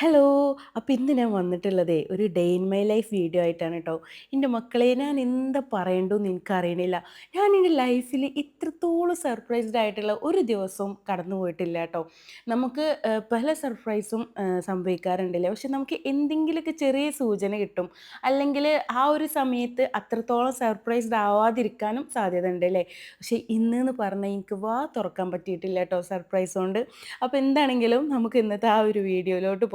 Hello അപ്പോൾ ഇന്ന് ഞാൻ വന്നിട്ടുള്ളതേ ഒരു day in my life video ആയിട്ടാണ് കേട്ടോ എന്റെ മക്കളെ ഞാൻ എന്താ പറയണ്ടെന്ന് എനിക്കറിയണില്ല. ഞാൻ എന്റെ ലൈഫിൽ ഇത്രത്തോളം സർപ്രൈസ്ഡ് ആയിട്ടുള്ള ഒരു ദിവസവും കടന്നു പോയിട്ടില്ല കേട്ടോ നമുക്ക് പല സർപ്രൈസും സംഭവിക്കാറുണ്ടല്ലേ? പക്ഷെ നമുക്ക് എന്തെങ്കിലുമൊക്കെ ചെറിയ സൂചന കിട്ടും. അല്ലെങ്കിൽ ആ ഒരു സമയത്ത് അത്രത്തോളം സർപ്രൈസ്ഡ് ആവാതിരിക്കാനും സാധ്യത ഉണ്ടല്ലേ പക്ഷേ ഇന്ന് എന്ന് പറഞ്ഞാൽ എനിക്ക് വാ തുറക്കാൻ പറ്റിയിട്ടില്ല കേട്ടോ സർപ്രൈസ് കൊണ്ട്. അപ്പോൾ എന്താണെങ്കിലും നമുക്ക് ഇന്നത്തെ ആ ഒരു വീഡിയോയിലോട്ട്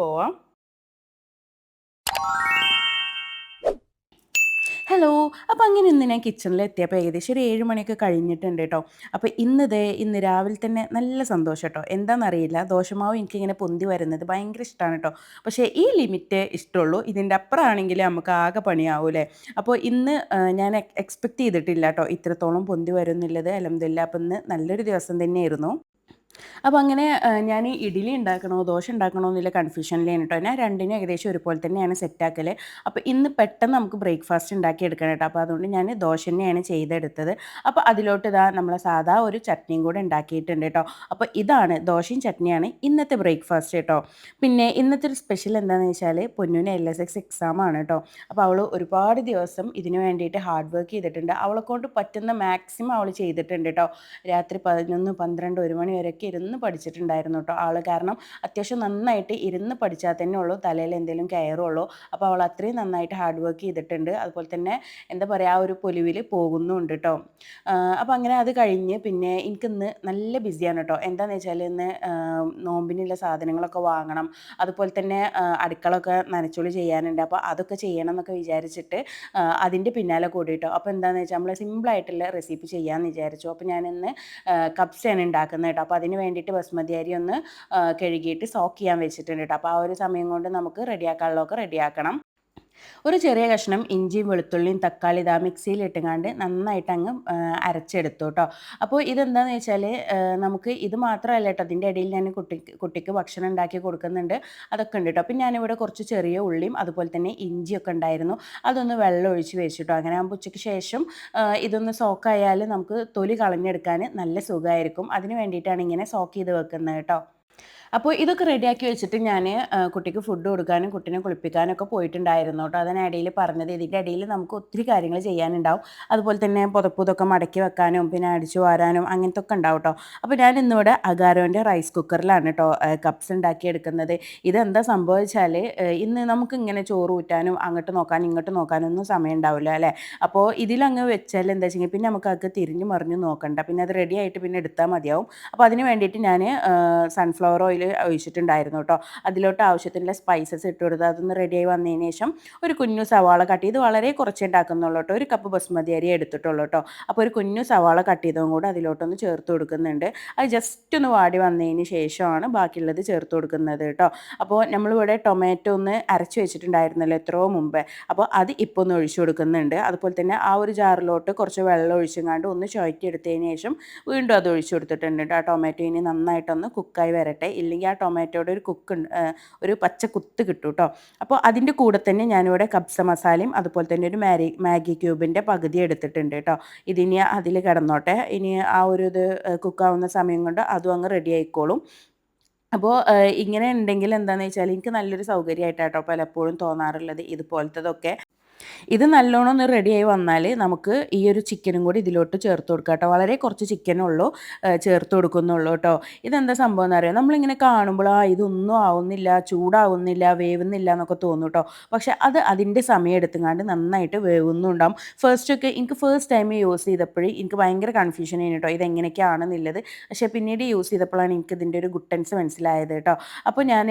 ഹലോ അപ്പോൾ അങ്ങനെ ഇന്ന് ഞാൻ കിച്ചണിൽ എത്തിയപ്പോൾ ഏകദേശം ഒരു ഏഴ് മണിയൊക്കെ കഴിഞ്ഞിട്ടുണ്ട് കേട്ടോ അപ്പോൾ ഇന്ന് ദേ ഇന്ന് രാവിലെ തന്നെ നല്ല സന്തോഷം കേട്ടോ എന്താണെന്നറിയില്ല ദോശമാവ് എനിക്കിങ്ങനെ പൊന്തി വരുന്നത് ഭയങ്കര ഇഷ്ടമാണ് കേട്ടോ പക്ഷേ ഈ ലിമിറ്റ് ഇഷ്ടമുള്ളൂ ഇതിന്റെ അപ്പുറമാണെങ്കിൽ നമുക്ക് ആകെ പണിയാവൂലേ അപ്പോൾ ഇന്ന് ഞാൻ എക്സ്പെക്റ്റ് ചെയ്തിട്ടില്ല കേട്ടോ ഇത്രത്തോളം പൊന്തി വരുന്നില്ലത് അലഹമില്ല അപ്പോൾ ഇന്ന് നല്ലൊരു ദിവസം തന്നെയായിരുന്നു. അപ്പോൾ അങ്ങനെ ഞാൻ ഇഡ്ഡലി ഉണ്ടാക്കണോ ദോശ ഉണ്ടാക്കണോ എന്നുള്ള കൺഫ്യൂഷനിലാണ് കേട്ടോ ഞാൻ രണ്ടിനും ഏകദേശം ഒരുപോലെ തന്നെയാണ് സെറ്റാക്കൽ അപ്പോൾ ഇന്ന് പെട്ടെന്ന് നമുക്ക് ബ്രേക്ക്ഫാസ്റ്റ് ഉണ്ടാക്കി എടുക്കണം കേട്ടോ അപ്പോൾ അതുകൊണ്ട് ഞാൻ ദോശ തന്നെയാണ് ചെയ്തെടുത്തത്. അപ്പോൾ അതിലോട്ട് ഇതാ നമ്മളെ സാധാ ഒരു ചട്നിയും കൂടെ ഉണ്ടാക്കിയിട്ടുണ്ട് കേട്ടോ അപ്പോൾ ഇതാണ് ദോശയും ചട്നിയാണ് ഇന്നത്തെ ബ്രേക്ക്ഫാസ്റ്റ് കേട്ടോ പിന്നെ ഇന്നത്തെ ഒരു സ്പെഷ്യൽ എന്താണെന്ന് വെച്ചാൽ പൊന്നുവിന് എൽ എസ് എക്സ് എക്സാം ആണ് കേട്ടോ അപ്പോൾ അവൾ ഒരുപാട് ദിവസം ഇതിന് വേണ്ടിയിട്ട് ഹാർഡ് വർക്ക് ചെയ്തിട്ടുണ്ട്. അവളെ കൊണ്ട് പറ്റുന്ന മാക്സിമം അവൾ ചെയ്തിട്ടുണ്ട് കേട്ടോ രാത്രി പതിനൊന്ന് പന്ത്രണ്ട് ഒരു മണി വരെയൊക്കെ ഇരുന്ന് പഠിച്ചിട്ടുണ്ടായിരുന്നു കേട്ടോ ആൾ കാരണം അത്യാവശ്യം നന്നായിട്ട് ഇരുന്ന് പഠിച്ചാൽ തന്നെ ഉള്ളൂ. തലയിൽ എന്തെങ്കിലും കയറുള്ളൂ അപ്പോൾ അവൾ അത്രയും നന്നായിട്ട് ഹാർഡ് വർക്ക് ചെയ്തിട്ടുണ്ട്. അതുപോലെ തന്നെ എന്താ പറയുക ആ ഒരു പൊലിവിൽ പോകുന്നുണ്ട് കേട്ടോ അപ്പോൾ അങ്ങനെ അത് കഴിഞ്ഞ് പിന്നെ എനിക്കിന്ന് നല്ല ബിസിയാണ് കേട്ടോ എന്താണെന്ന് വെച്ചാൽ ഇന്ന് നോമ്പിനുള്ള സാധനങ്ങളൊക്കെ വാങ്ങണം. അതുപോലെ തന്നെ അടുക്കളൊക്കെ നനച്ചോളി ചെയ്യാനുണ്ട്. അപ്പോൾ അതൊക്കെ ചെയ്യണം എന്നൊക്കെ വിചാരിച്ചിട്ട് അതിന്റെ പിന്നാലെ കൂടിയിട്ടോ അപ്പോൾ എന്താണെന്ന് വെച്ചാൽ നമ്മൾ സിമ്പിളായിട്ടുള്ള റെസിപ്പി ചെയ്യാമെന്ന് വിചാരിച്ചു. അപ്പോൾ ഞാനിന്ന് കപ്സയാണ് ഉണ്ടാക്കുന്നത് കേട്ടോ അപ്പോൾ അതിന് വേണ്ടിയിട്ട് ബസ്മതി അരി ഒന്ന് കഴുകിയിട്ട് സോക്ക് ചെയ്യാൻ വെച്ചിട്ടുണ്ട് കേട്ടോ അപ്പോൾ ആ ഒരു സമയം കൊണ്ട് നമുക്ക് റെഡിയാക്കാനുള്ളതൊക്കെ റെഡിയാക്കണം. ഒരു ചെറിയ കഷ്ണം ഇഞ്ചിയും വെളുത്തുള്ളിയും തക്കാളി ഇതാ മിക്സിയിൽ ഇട്ടുങ്ങാണ്ട് നന്നായിട്ട് അങ്ങ് അരച്ചെടുത്തു കേട്ടോ അപ്പോൾ ഇതെന്താണെന്ന് വെച്ചാൽ നമുക്ക് ഇത് മാത്രമല്ല കേട്ടോ അതിന്റെ ഇടയിൽ ഞാൻ കുട്ടിക്ക് കുട്ടിക്ക് ഭക്ഷണം ഉണ്ടാക്കി കൊടുക്കുന്നുണ്ട്. അതൊക്കെ ഉണ്ട് കേട്ടോ പിന്നെ ഞാനിവിടെ കുറച്ച് ചെറിയ ഉള്ളിയും അതുപോലെ തന്നെ ഇഞ്ചിയൊക്കെ ഉണ്ടായിരുന്നു. അതൊന്ന് വെള്ളം ഒഴിച്ച് വെച്ചു കേട്ടോ അങ്ങനെ ആകുമ്പോൾ ഉച്ചയ്ക്ക് ശേഷം ഇതൊന്ന് സോക്കായാൽ നമുക്ക് തൊലി കളഞ്ഞെടുക്കാൻ നല്ല സുഖമായിരിക്കും. അതിന് വേണ്ടിയിട്ടാണ് ഇങ്ങനെ സോക്ക് ചെയ്ത് വെക്കുന്നത് കേട്ടോ അപ്പോൾ ഇതൊക്കെ റെഡിയാക്കി വെച്ചിട്ട് ഞാൻ കുട്ടിക്ക് ഫുഡ് കൊടുക്കാനും കുട്ടിനെ കുളിപ്പിക്കാനും ഒക്കെ പോയിട്ടുണ്ടായിരുന്നു കേട്ടോ അതിനിടയിൽ പറഞ്ഞത്. ഇതിന്റെ ഇടയിൽ നമുക്ക് ഒത്തിരി കാര്യങ്ങൾ ചെയ്യാനുണ്ടാവും. അതുപോലെ തന്നെ പുതപ്പുതൊക്കെ മടക്കി വെക്കാനും പിന്നെ അടിച്ചു വാരാനും അങ്ങനത്തെ ഒക്കെ ഉണ്ടാവും കേട്ടോ അപ്പോൾ ഞാൻ ഇന്നിവിടെ അഗാരോന്റെ റൈസ് കുക്കറിലാണ് കേട്ടോ കപ്സ് ഉണ്ടാക്കി എടുക്കുന്നത്. ഇതെന്താ സംഭവിച്ചാൽ ഇന്ന് നമുക്ക് ഇങ്ങനെ ചോറ് ഊറ്റാനും അങ്ങോട്ട് നോക്കാനും ഇങ്ങോട്ട് നോക്കാനും ഒന്നും സമയം ഉണ്ടാവില്ല അല്ലേ? അപ്പോൾ ഇതിലങ്ങ് വെച്ചാൽ എന്താ വെച്ചെങ്കിൽ പിന്നെ നമുക്ക് അതൊക്കെ തിരിഞ്ഞ് മറിഞ്ഞ് നോക്കണ്ട. പിന്നെ അത് റെഡി ആയിട്ട് പിന്നെ എടുത്താൽ മതിയാവും. അപ്പോൾ അതിന് വേണ്ടിയിട്ട് ഞാൻ സൺഫ്ലവർ ഓയിൽ ഒഴിച്ചിട്ടുണ്ടായിരുന്നു കേട്ടോ. അതിലോട്ട് ആവശ്യത്തിനുള്ള സ്പൈസസ് ഇട്ട് കൊടുത്ത് അതൊന്ന് റെഡിയായി വന്നതിന് ശേഷം ഒരു കുഞ്ഞു സവാള കട്ട് ചെയ്ത് വളരെ കുറച്ചേ ഉണ്ടാക്കുന്നുള്ളൂ കേട്ടോ. ഒരു കപ്പ് ബസ്മതി അരി എടുത്തിട്ടുള്ളൂ കേട്ടോ. അപ്പോൾ ഒരു കുഞ്ഞു സവാള കട്ട് ചെയ്തതും കൂടെ അതിലോട്ടൊന്ന് ചേർത്ത് കൊടുക്കുന്നുണ്ട്. അത് ജസ്റ്റ് ഒന്ന് വാടി വന്നതിന് ശേഷമാണ് ബാക്കിയുള്ളത് ചേർത്ത് കൊടുക്കുന്നത് കേട്ടോ. അപ്പോൾ നമ്മളിവിടെ ടൊമാറ്റോ ഒന്ന് അരച്ച് വെച്ചിട്ടുണ്ടായിരുന്നല്ലോ എത്രയോ മുമ്പേ. അപ്പോൾ അത് ഇപ്പോൾ ഒന്ന് ഒഴിച്ചു കൊടുക്കുന്നുണ്ട്. അതുപോലെ തന്നെ ആ ഒരു ജാറിലോട്ട് കുറച്ച് വെള്ളം ഒഴിച്ചങ്ങാണ്ട് ഒന്ന് ചുഴറ്റി എടുത്തതിന് ശേഷം വീണ്ടും അത് ഒഴിച്ചു കൊടുത്തിട്ടുണ്ട് കേട്ടോ. ആ ടൊമാറ്റോ ഇനി നന്നായിട്ടൊന്ന് കുക്കായി വരട്ടെ. ഇല്ലെങ്കിൽ ആ ടൊമാറ്റോയുടെ ഒരു കുക്ക് ഒരു പച്ച കുത്ത് കിട്ടും കേട്ടോ അപ്പോൾ അതിന്റെ കൂടെ തന്നെ ഞാനിവിടെ കബ്സ മസാലയും അതുപോലെ തന്നെ ഒരു മാരി മാഗി ക്യൂബിന്റെ പകുതി എടുത്തിട്ടുണ്ട് കേട്ടോ. ഇതിനി അതിൽ കിടന്നോട്ടെ. ഇനി ആ ഒരു ഇത് കുക്കാവുന്ന സമയം കൊണ്ട് അതും അങ്ങ് റെഡി ആയിക്കോളും. അപ്പോൾ ഇങ്ങനെ ഉണ്ടെങ്കിൽ എന്താണെന്ന് വെച്ചാൽ എനിക്ക് നല്ലൊരു സൗകര്യമായിട്ടാട്ടോ പലപ്പോഴും തോന്നാറുള്ളത് ഇതുപോലത്തതൊക്കെ. ഇത് നല്ലോണം ഒന്ന് റെഡിയായി വന്നാൽ നമുക്ക് ഈ ഒരു ചിക്കനും കൂടി ഇതിലോട്ട് ചേർത്ത് കൊടുക്കാം കേട്ടോ. വളരെ കുറച്ച് ചിക്കനുള്ളൂ ചേർത്ത് കൊടുക്കുന്നുള്ളൂ കേട്ടോ. ഇതെന്താ സംഭവം എന്ന് അറിയാം? നമ്മളിങ്ങനെ കാണുമ്പോൾ ആ ഇതൊന്നും ആവുന്നില്ല ചൂടാവുന്നില്ല വേവുന്നില്ല എന്നൊക്കെ തോന്നും കേട്ടോ. പക്ഷേ അത് അതിന്റെ സമയം എടുത്തുങ്ങാണ്ട് നന്നായിട്ട് വേവുന്നുണ്ടാവും. ഫസ്റ്റ് ഒക്കെ എനിക്ക് ഫസ്റ്റ് ടൈം യൂസ് ചെയ്തപ്പോഴേ എനിക്ക് ഭയങ്കര കൺഫ്യൂഷൻ ആയിരുന്നു കേട്ടോ. ഇതെങ്ങനെയൊക്കെയാണെന്നുള്ളത് പക്ഷേ പിന്നീട് യൂസ് ചെയ്തപ്പോഴാണ് എനിക്ക് ഇതിന്റെ ഒരു ഗുട്ടൻസ് മനസ്സിലായത് കേട്ടോ. അപ്പോൾ ഞാൻ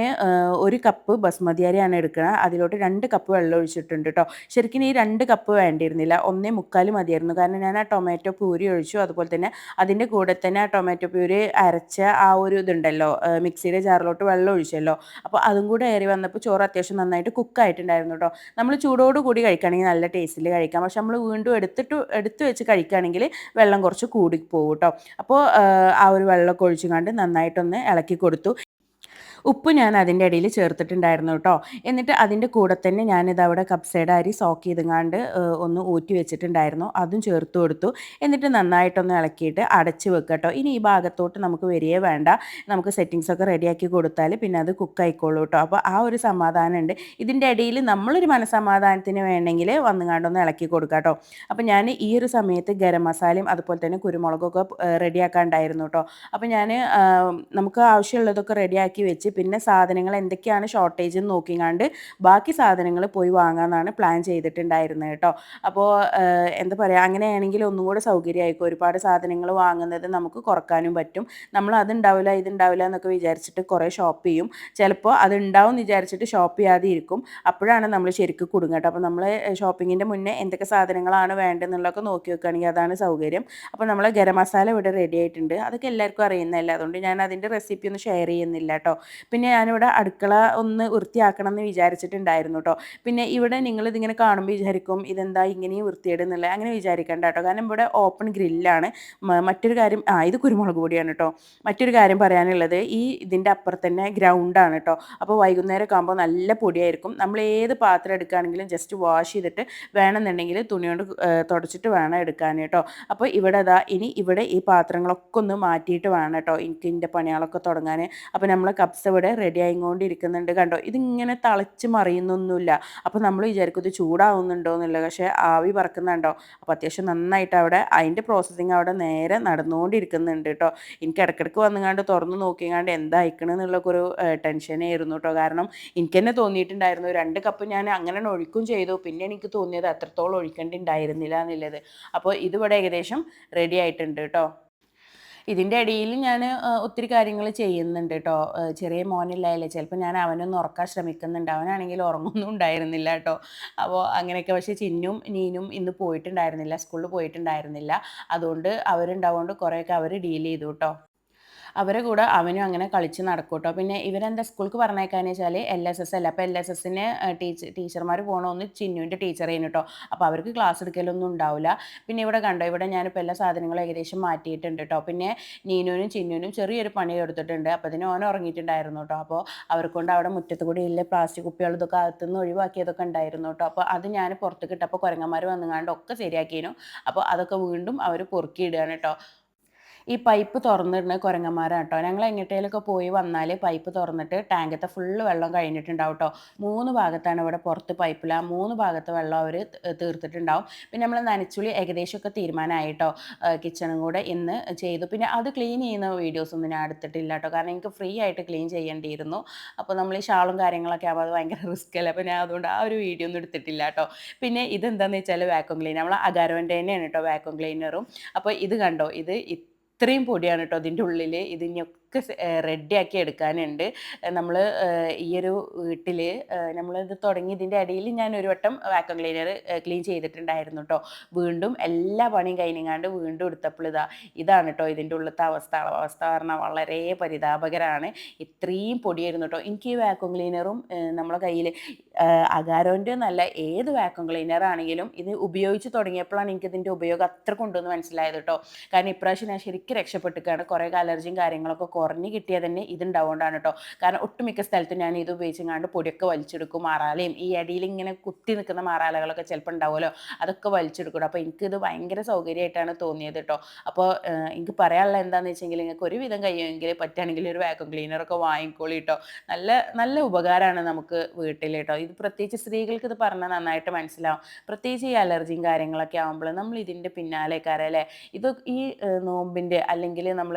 ഒരു കപ്പ് ബസ്മതി അരിയാണ് എടുക്കുന്നത് അതിലോട്ട് രണ്ട് കപ്പ് വെള്ളം ഒഴിച്ചിട്ടുണ്ട് കേട്ടോ. ശരിക്കും ഈ രണ്ട് കപ്പ് വേണ്ടിയിരുന്നില്ല. ഒന്നേ മുക്കാൽ മതിയായിരുന്നു. കാരണം ഞാൻ ആ ടൊമാറ്റോ പ്യൂരി ഒഴിച്ചു. അതുപോലെ തന്നെ അതിന്റെ കൂടെ തന്നെ ആ ടൊമാറ്റോ പ്യൂരി അരച്ച ആ ഒരു ഇതുണ്ടല്ലോ മിക്സിയുടെ ജാറിലോട്ട് വെള്ളം ഒഴിച്ചല്ലോ. അപ്പോൾ അതും കൂടെ ഏറി വന്നപ്പോൾ ചോറ് അത്യാവശ്യം നന്നായിട്ട് കുക്കായിട്ടുണ്ടായിരുന്നു കേട്ടോ നമ്മൾ ചൂടോട് കൂടി കഴിക്കുകയാണെങ്കിൽ നല്ല ടേസ്റ്റിൽ കഴിക്കാം. പക്ഷെ നമ്മൾ വീണ്ടും എടുത്തിട്ട് എടുത്തു വെച്ച് കഴിക്കുകയാണെങ്കിൽ വെള്ളം കുറച്ച് കൂടി പോകും കേട്ടോ അപ്പോൾ ആ, ഒരു വെള്ളമൊക്കെ ഒഴിച്ചുകൊണ്ട് നന്നായിട്ടൊന്ന് ഇളക്കി കൊടുത്തു. ഉപ്പ് ഞാൻ അതിന്റെ ഇടയിൽ ചേർത്തിട്ടുണ്ടായിരുന്നു കേട്ടോ. എന്നിട്ട് അതിന്റെ കൂടെ തന്നെ ഞാനിത് അവിടെ കപ്സയുടെ അരി സോക്ക് ചെയ്തുങ്ങാണ്ട് ഒന്ന് ഊറ്റി വെച്ചിട്ടുണ്ടായിരുന്നു. അതും ചേർത്ത് കൊടുത്തു. എന്നിട്ട് നന്നായിട്ടൊന്ന് ഇളക്കിയിട്ട് അടച്ച് വെക്കുക കേട്ടോ. ഇനി ഈ ഭാഗത്തോട്ട് നമുക്ക് വരികയെ വേണ്ട. നമുക്ക് സെറ്റിങ്സ് ഒക്കെ റെഡിയാക്കി കൊടുത്താൽ പിന്നെ അത് കുക്ക് ആയിക്കോളൂ കേട്ടോ. അപ്പോൾ ആ ഒരു സമാധാനം സമാധാനമുണ്ട്. ഇതിന്റെ ഇടയിൽ നമ്മളൊരു മനസമാധാനത്തിന് വേണമെങ്കിൽ വന്നുകാണ്ടൊന്ന് ഇളക്കി കൊടുക്കുക കേട്ടോ. അപ്പോൾ ഞാൻ ഈ ഒരു സമയത്ത് ഗരം മസാലയും അതുപോലെ തന്നെ കുരുമുളകൊക്കെ റെഡിയാക്കാണ്ടായിരുന്നു കേട്ടോ. അപ്പോൾ ഞാൻ നമുക്ക് ആവശ്യമുള്ളതൊക്കെ റെഡിയാക്കി വെച്ച് പിന്നെ സാധനങ്ങൾ എന്തൊക്കെയാണ് ഷോർട്ടേജ് എന്ന് നോക്കിങ്ങാണ്ട് ബാക്കി സാധനങ്ങൾ പോയി വാങ്ങാമെന്നാണ് പ്ലാൻ ചെയ്തിട്ടുണ്ടായിരുന്നത് കേട്ടോ. അപ്പോൾ എന്താ പറയുക അങ്ങനെയാണെങ്കിൽ ഒന്നും കൂടെ സൗകര്യമായിരിക്കും. ഒരുപാട് സാധനങ്ങൾ വാങ്ങുന്നത് നമുക്ക് കുറക്കാനും പറ്റും. നമ്മൾ അതുണ്ടാവില്ല ഇതുണ്ടാവില്ല എന്നൊക്കെ വിചാരിച്ചിട്ട് കുറേ ഷോപ്പ് ചെയ്യും. ചിലപ്പോൾ അതുണ്ടാവും എന്ന് വിചാരിച്ചിട്ട് ഷോപ്പ് ചെയ്യാതെ ഇരിക്കും. അപ്പോഴാണ് നമ്മൾ ശരിക്കും കുടുങ്ങുക കേട്ടോ. അപ്പോൾ നമ്മൾ ഷോപ്പിങ്ങിന്റെ മുന്നേ എന്തൊക്കെ സാധനങ്ങളാണ് വേണ്ടതെന്നുള്ളതൊക്കെ നോക്കി വെക്കുകയാണെങ്കിൽ അതാണ് സൗകര്യം. അപ്പോൾ നമ്മൾ ഗരം മസാല ഇവിടെ റെഡി ആയിട്ടുണ്ട്. അതൊക്കെ എല്ലാവർക്കും അറിയുന്നതല്ല. അതുകൊണ്ട് ഞാൻ അതിന്റെ റെസിപ്പി ഒന്നും ഷെയർ ചെയ്യുന്നില്ല കേട്ടോ. പിന്നെ ഞാനിവിടെ അടുക്കള ഒന്ന് വൃത്തിയാക്കണം എന്ന് വിചാരിച്ചിട്ടുണ്ടായിരുന്നു കേട്ടോ. പിന്നെ ഇവിടെ നിങ്ങൾ ഇതിങ്ങനെ കാണുമ്പോൾ വിചാരിക്കും ഇതെന്താ ഇങ്ങനെയും വൃത്തിയിടുന്നില്ല അങ്ങനെ വിചാരിക്കേണ്ട കേട്ടോ. കാരണം ഇവിടെ ഓപ്പൺ ഗ്രില്ലാണ് മറ്റൊരു കാര്യം ആ ഇത് കുരുമുളക് പൊടിയാണ് കേട്ടോ. മറ്റൊരു കാര്യം പറയാനുള്ളത് ഈ ഇതിന്റെ അപ്പുറത്ത് തന്നെ ഗ്രൗണ്ടാണ് കേട്ടോ. അപ്പോൾ വൈകുന്നേരം ഒക്കെ ആകുമ്പോൾ നല്ല പൊടിയായിരിക്കും. നമ്മൾ ഏത് പാത്രം എടുക്കുകയാണെങ്കിലും ജസ്റ്റ് വാഷ് ചെയ്തിട്ട് വേണമെന്നുണ്ടെങ്കിൽ തുണി കൊണ്ട് തുടച്ചിട്ട് വേണം എടുക്കാൻ കേട്ടോ. അപ്പോൾ ഇവിടെ അതാ ഇനി ഇവിടെ ഈ പാത്രങ്ങളൊക്കെ ഒന്ന് മാറ്റിയിട്ട് വേണം കേട്ടോ. എനിക്ക് ഇതിന്റെ പണികളൊക്കെ തുടങ്ങാൻ. അപ്പോൾ നമ്മൾ കപ്സ് ഇവിടെ റെഡി ആയിക്കൊണ്ടിരിക്കുന്നുണ്ട് കണ്ടോ? ഇതിങ്ങനെ തളച്ച് മറിയുന്നൊന്നുമില്ല. അപ്പോൾ നമ്മൾ വിചാരിക്കും ഇത് ചൂടാവുന്നുണ്ടോ എന്നുള്ളത്. പക്ഷേ ആവി പറക്കുന്നുണ്ടോ അപ്പോൾ അത്യാവശ്യം നന്നായിട്ട് അവിടെ അതിന്റെ പ്രോസസ്സിങ് അവിടെ നേരെ നടന്നുകൊണ്ടിരിക്കുന്നുണ്ട് കേട്ടോ. എനിക്ക് ഇടയ്ക്കിടയ്ക്ക് വന്നുകൊണ്ട് തുറന്ന് നോക്കിയാണ്ട് എന്തായിക്കണെന്നുള്ളൊക്കെ ഒരു ടെൻഷനായിരുന്നു കേട്ടോ. കാരണം എനിക്ക് തന്നെ തോന്നിയിട്ടുണ്ടായിരുന്നു രണ്ട് കപ്പ് ഞാൻ അങ്ങനെ ഒഴിക്കും ചെയ്തു. പിന്നെ എനിക്ക് തോന്നിയത് അത്രത്തോളം ഒഴിക്കേണ്ടി ഉണ്ടായിരുന്നില്ല എന്നുള്ളത്. അപ്പോൾ ഇതിവിടെ ഏകദേശം റെഡി ആയിട്ടുണ്ട് കേട്ടോ. ഇതിന്റെ ഇടയിൽ ഞാൻ ഒത്തിരി കാര്യങ്ങൾ ചെയ്യുന്നുണ്ട് കേട്ടോ ചെറിയ മോനില്ലായാലേ ചിലപ്പോൾ ഞാൻ അവനൊന്ന് ഉറക്കാൻ ശ്രമിക്കുന്നുണ്ട്. അവനാണെങ്കിൽ ഉറങ്ങൊന്നും ഉണ്ടായിരുന്നില്ല കേട്ടോ അപ്പോൾ അങ്ങനെയൊക്കെ പക്ഷേ ചിന്നും നീനും ഇന്ന് പോയിട്ടുണ്ടായിരുന്നില്ല സ്കൂളിൽ പോയിട്ടുണ്ടായിരുന്നില്ല. അതുകൊണ്ട് അവരുണ്ടാവുകൊണ്ട് കുറേയൊക്കെ അവർ ഡീൽ ചെയ്തു കേട്ടോ അവരെ കൂടെ അവനും അങ്ങനെ കളിച്ച് നടക്കൂട്ടോ. പിന്നെ ഇവരെന്താ സ്കൂൾക്ക് പറഞ്ഞേക്കാന്ന് വെച്ചാൽ എൽ എസ് എസ് അല്ല? അപ്പോൾ എൽ എസ് എസിന് ടീച്ചർ ടീച്ചർമാർ പോകണമെന്ന് ചിന്നുവിന്റെ ടീച്ചർ ചെയ്യുന്നു കേട്ടോ അപ്പോൾ അവർക്ക് ക്ലാസ് എടുക്കലൊന്നും ഉണ്ടാവില്ല പിന്നെ ഇവിടെ കണ്ടോ ഇവിടെ ഞാനിപ്പോൾ എല്ലാ സാധനങ്ങളും ഏകദേശം മാറ്റിയിട്ടുണ്ട് കേട്ടോ പിന്നെ നീനുവിനും ചിന്നുവിനും ചെറിയൊരു പണി എടുത്തിട്ടുണ്ട് അപ്പോൾ അതിന് ഓൻ ഉറങ്ങിയിട്ടുണ്ടായിരുന്നു കേട്ടോ അപ്പോൾ അവർക്കൊണ്ട് അവിടെ മുറ്റത്ത് കൂടി ഇല്ല പ്ലാസ്റ്റിക് കുപ്പികൾ ഇതൊക്കെ അകത്തുനിന്ന് ഒഴിവാക്കിയതൊക്കെ ഉണ്ടായിരുന്നു കേട്ടോ അപ്പോൾ അത് ഞാൻ പുറത്ത് കിട്ടപ്പോൾ കുരങ്ങന്മാർ വന്നുകാണ്ട് ഒക്കെ ശരിയാക്കിയിരുന്നു അപ്പോൾ അതൊക്കെ വീണ്ടും അവർ പൊറുക്കിയിടുകയാണ് കേട്ടോ ഈ പൈപ്പ് തുറന്നിടുന്ന കുരങ്ങന്മാരാണ് കേട്ടോ ഞങ്ങൾ എങ്ങോട്ടേലൊക്കെ പോയി വന്നാൽ പൈപ്പ് തുറന്നിട്ട് ടാങ്കത്തെ ഫുള്ള് വെള്ളം കഴിഞ്ഞിട്ടുണ്ടാവും കേട്ടോ മൂന്ന് ഭാഗത്താണ് ഇവിടെ പുറത്ത് പൈപ്പിൽ ആ മൂന്ന് ഭാഗത്ത് വെള്ളം അവർ തീർത്തിട്ടുണ്ടാവും. പിന്നെ നമ്മൾ നനച്ചുളി ഏകദേശമൊക്കെ തീരുമാനമായിട്ടോ കിച്ചണും കൂടെ ഇന്ന് ചെയ്തു. പിന്നെ അത് ക്ലീൻ ചെയ്യുന്ന വീഡിയോസ് ഒന്നും ഞാൻ എടുത്തിട്ടില്ല കേട്ടോ കാരണം എനിക്ക് ഫ്രീ ആയിട്ട് ക്ലീൻ ചെയ്യേണ്ടിയിരുന്നു. അപ്പോൾ നമ്മൾ ഈ ഷാളും കാര്യങ്ങളൊക്കെ ആകുമ്പോൾ അത് ഭയങ്കര റിസ്ക് അല്ലേ? അപ്പോൾ ഞാൻ അതുകൊണ്ട് ആ ഒരു വീഡിയോ ഒന്നും എടുത്തിട്ടില്ല കേട്ടോ പിന്നെ ഇതെന്താണെന്ന് വെച്ചാൽ വാക്വം ക്ലീനർ നമ്മൾ അഗാരോന്റെ തന്നെയാണ് കേട്ടോ വാക്വം ക്ലീനറും അപ്പോൾ ഇത് കണ്ടോ? ഇത് ഇത്രയും പൊടിയാണ് കേട്ടോ അതിന്റെ ഉള്ളിൽ ഇതിനൊക്കെ ഒക്കെ ആക്കി എടുക്കാനുണ്ട്. നമ്മൾ ഈ ഒരു വീട്ടിൽ നമ്മളിത് തുടങ്ങി ഇതിന്റെ ഇടയിൽ ഞാൻ ഒരു വട്ടം വാക്വം ക്ലീനർ ക്ലീൻ ചെയ്തിട്ടുണ്ടായിരുന്നു കേട്ടോ വീണ്ടും എല്ലാ പണിയും കഴിഞ്ഞാണ്ട് വീണ്ടും എടുത്തപ്പോൾ ഇതാ ഇതാണ് കേട്ടോ ഇതിന്റെ ഉള്ളത്തെ അവസ്ഥ. അവസ്ഥ പറഞ്ഞാൽ വളരെ പരിതാപകരമാണ് ഇത്രയും പൊടിയായിരുന്നു കേട്ടോ എനിക്ക് ഈ വാക്വം ക്ലീനറും നമ്മളെ കയ്യിൽ അകാരോന്റെ നല്ല ഏത് വാക്വം ക്ലീനർ ആണെങ്കിലും ഇത് ഉപയോഗിച്ച് തുടങ്ങിയപ്പോഴാണ് എനിക്ക് ഇതിന്റെ ഉപയോഗം അത്ര കൊണ്ടുവന്ന് മനസ്സിലായത് കേട്ടോ കാരണം ഇപ്രാവശ്യം ഞാൻ ശരിക്കും രക്ഷപ്പെട്ടിരിക്കുകയാണ് കുറേ അലർജിയും കാര്യങ്ങളൊക്കെ കുറഞ്ഞ് കിട്ടിയാൽ തന്നെ ഇതുണ്ടാവുകൊണ്ടാണ് കേട്ടോ. കാരണം ഒട്ടുമിക്ക സ്ഥലത്തും ഞാൻ ഇത് ഉപയോഗിച്ചെങ്ങാണ്ട് പൊടിയൊക്കെ വലിച്ചെടുക്കും മാറാലയും. ഈ അടിയിൽ ഇങ്ങനെ കുത്തി നിൽക്കുന്ന മാറാലകളൊക്കെ ചിലപ്പോൾ ഉണ്ടാവുമല്ലോ അതൊക്കെ വലിച്ചെടുക്കും. അപ്പോൾ എനിക്കിത് ഭയങ്കര സൗകര്യമായിട്ടാണ് തോന്നിയത് കേട്ടോ. അപ്പോൾ എനിക്ക് പറയാനുള്ള എന്താണെന്ന് വെച്ചെങ്കിൽ നിങ്ങൾക്ക് ഒരുവിധം കഴിയുമെങ്കിൽ പറ്റുകയാണെങ്കിൽ ഒരു വാക്വം ക്ലീനറൊക്കെ വാങ്ങിക്കോളി കേട്ടോ. നല്ല നല്ല ഉപകാരമാണ് നമുക്ക് വീട്ടിൽ കേട്ടോ. ഇത് പ്രത്യേകിച്ച് സ്ത്രീകൾക്ക് ഇത് പറഞ്ഞാൽ നന്നായിട്ട് മനസ്സിലാവും. പ്രത്യേകിച്ച് ഈ അലർജിയും കാര്യങ്ങളൊക്കെ ആകുമ്പോൾ നമ്മൾ ഇതിന്റെ പിന്നാലെ കരല്ലേ ഇത് ഈ നോമ്പിന്റെ അല്ലെങ്കിൽ നമ്മൾ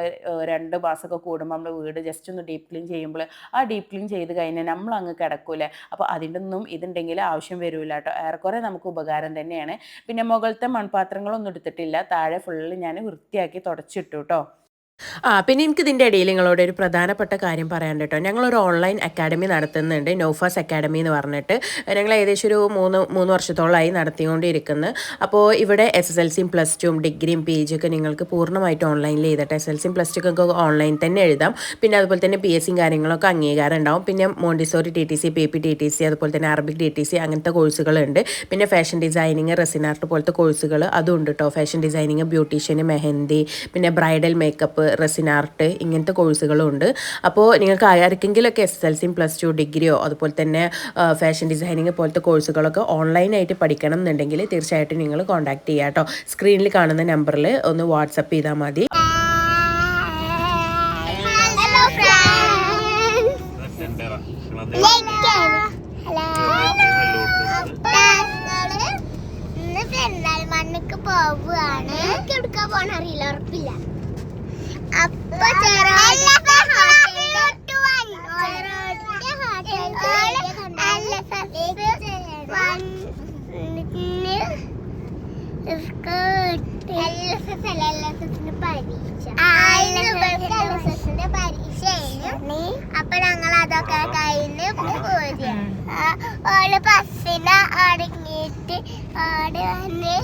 രണ്ട് മാസമൊക്കെ കൂടുമ്പോൾ നമ്മൾ വീട് ജസ്റ്റ് ഒന്ന് ഡീപ്പ് ക്ലീൻ ചെയ്യുമ്പോൾ ആ ഡീപ്പ് ക്ലീൻ ചെയ്ത് കഴിഞ്ഞാൽ നമ്മൾ അങ്ങ് കിടക്കൂലേ അപ്പോൾ അതിന്റെ ഒന്നും ഇതുണ്ടെങ്കിൽ ആവശ്യം വരില്ല കേട്ടോ ഏറെക്കുറെ നമുക്ക് ഉപകാരം തന്നെയാണ്. പിന്നെ മുകളിലത്തെ മൺപാത്രങ്ങളൊന്നും എടുത്തിട്ടില്ല. താഴെ ഫുള്ള് ഞാൻ വൃത്തിയാക്കി തുടച്ചിട്ടു കേട്ടോ ആ പിന്നെ എനിക്ക് ഇതിന്റെ ഇടയിൽ നിങ്ങളോട് ഒരു പ്രധാനപ്പെട്ട കാര്യം പറയാൻ കേട്ടോ. ഞങ്ങളൊരു ഓൺലൈൻ അക്കാഡമി നടത്തുന്നുണ്ട് നോഫാസ് അക്കാഡമി എന്ന് പറഞ്ഞിട്ട്. ഞങ്ങൾ ഏകദേശം ഒരു മൂന്ന് മൂന്ന് വർഷത്തോളമായി നടത്തിക്കൊണ്ടിരിക്കുന്നു. അപ്പോൾ ഇവിടെ എസ് എസ് എൽ സിയും പ്ലസ് ടുവും ഡിഗ്രിയും പി ഒക്കെ നിങ്ങൾക്ക് പൂർണമായിട്ട് ഓൺലൈനിൽ ചെയ്തിട്ട് എസ് എൽ സിയും പ്ലസ് ടുക്കൊക്കെ ഓൺലൈൻ തന്നെ എഴുതാം. പിന്നെ അതുപോലെ തന്നെ പി എസ് സിയും കാര്യങ്ങളൊക്കെ അംഗീകാരം ഉണ്ടാവും. പിന്നെ Montessori T T C P P T T C അതുപോലെ തന്നെ അറബിക് ടി ടി സി അങ്ങനത്തെ കോഴ്സുകളുണ്ട് പിന്നെ ഫാഷൻ ഡിസൈനിങ് റെസിനാർട്ട് പോലത്തെ കോഴ്സുകൾ അതും ഉണ്ട് കേട്ടോ. ഫാഷൻ ഡിസൈനിങ് ബ്യൂട്ടീഷ്യന് മെഹന്തി പിന്നെ bridal makeup shop resin art ഇങ്ങനത്തെ കോഴ്സുകളും ഉണ്ട് അപ്പോൾ നിങ്ങൾക്ക് ആർക്കെങ്കിലൊക്കെ എസ് എൽ സിയും പ്ലസ് ടു ഡിഗ്രിയോ അതുപോലെ തന്നെ ഫാഷൻ ഡിസൈനിങ് പോലത്തെ കോഴ്സുകളൊക്കെ ഓൺലൈനായിട്ട് പഠിക്കണം എന്നുണ്ടെങ്കിൽ തീർച്ചയായിട്ടും നിങ്ങൾ കോൺടാക്ട് ചെയ്യുക കേട്ടോ സ്ക്രീനിൽ കാണുന്ന നമ്പറിൽ ഒന്ന് വാട്സപ്പ് ചെയ്താൽ മതി ഹലോ മണ്ണക്ക് പോവുകയാണ് എടുക്കാൻ പോകാൻ അറിയില്ല ഉറപ്പില്ല അപ്പൊ ഞങ്ങൾ അതൊക്കെ കഴിഞ്ഞ് പോരുക ഓൾ ബസ്സിനെ അടങ്ങിയിട്ട് ഓടി വന്ന്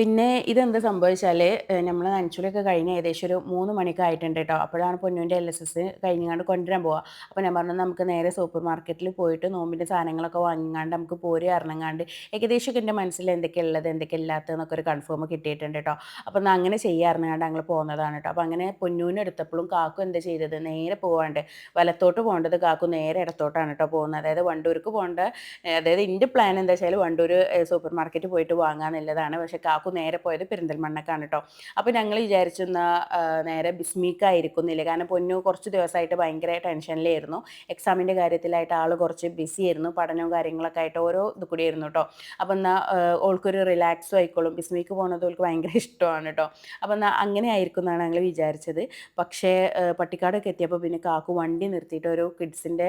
പിന്നെ ഇതെന്ത് സംഭവിച്ചാൽ നമ്മൾ നനച്ചുളിയൊക്കെ കഴിഞ്ഞ് ഏകദേശം ഒരു മൂന്ന് മണിക്ക് ആയിട്ടുണ്ട് കേട്ടോ അപ്പോഴാണ് പൊന്നുവിന്റെ എൽ എസ് എസ് കഴിഞ്ഞാണ്ട് കൊണ്ടുവരാൻ പോവുക അപ്പോൾ ഞാൻ പറഞ്ഞു നമുക്ക് നേരെ സൂപ്പർ മാർക്കറ്റിൽ പോയിട്ട് നോമ്പിന്റെ സാധനങ്ങളൊക്കെ വാങ്ങിങ്ങാണ്ട് നമുക്ക് പോരി ഇറങ്ങാണ്ട് ഏകദേശമൊക്കെ എന്റെ മനസ്സിൽ എന്തൊക്കെ ഉള്ളത് എന്തൊക്കെ ഇല്ലാത്തതെന്നൊക്കെ ഒരു കൺഫേം കിട്ടിയിട്ടുണ്ട് കേട്ടോ അപ്പോൾ എന്നാൽ അങ്ങനെ ചെയ്യാറുങ്ങാണ്ട് ഞങ്ങൾ പോകുന്നതാണ് കേട്ടോ അപ്പോൾ അങ്ങനെ പൊന്നൂന് എടുത്തപ്പോഴും കാക്കു എന്താ ചെയ്തത്? നേരെ പോകാണ്ട് വലത്തോട്ട് പോകേണ്ടത് കാക്കു നേരെ ഇടത്തോട്ടാണ് കേട്ടോ പോകുന്നത് അതായത് വണ്ടൂർക്ക് പോകേണ്ട അതായത് എന്റെ പ്ലാൻ എന്താ വെച്ചാൽ വണ്ടൂർ സൂപ്പർ മാർക്കറ്റ് പോയിട്ട് വാങ്ങാന്നുള്ളതാണ്. പക്ഷേ കാക്കു നേരെ പോയത് പെരിന്തൽമണ്ണക്കാണ് കേട്ടോ അപ്പോൾ ഞങ്ങൾ വിചാരിച്ചെന്ന നേരെ ബിസ്മീക്കായിരിക്കുന്നില്ല. കാരണം പൊന്നു കുറച്ച് ദിവസമായിട്ട് ഭയങ്കര ടെൻഷനിലായിരുന്നു. എക്സാമിന്റെ കാര്യത്തിലായിട്ട് ആൾ കുറച്ച് ബിസി ആയിരുന്നു. പഠനവും കാര്യങ്ങളൊക്കെ ആയിട്ട് ഓരോ ഇത് കൂടിയായിരുന്നു കേട്ടോ അപ്പോൾ എന്നാൽ ഓൾക്കൊരു റിലാക്സും ആയിക്കോളും. ബിസ്മിക്ക് പോകുന്നത് ഓൾക്ക് ഭയങ്കര ഇഷ്ടമാണ് കേട്ടോ അപ്പോൾ എന്നാൽ അങ്ങനെ ആയിരിക്കും എന്നാണ് ഞങ്ങൾ വിചാരിച്ചത്. പക്ഷേ പട്ടിക്കാടൊക്കെ എത്തിയപ്പോൾ പിന്നെ കാക്കു വണ്ടി നിർത്തിയിട്ട് ഒരു കിഡ്സിന്റെ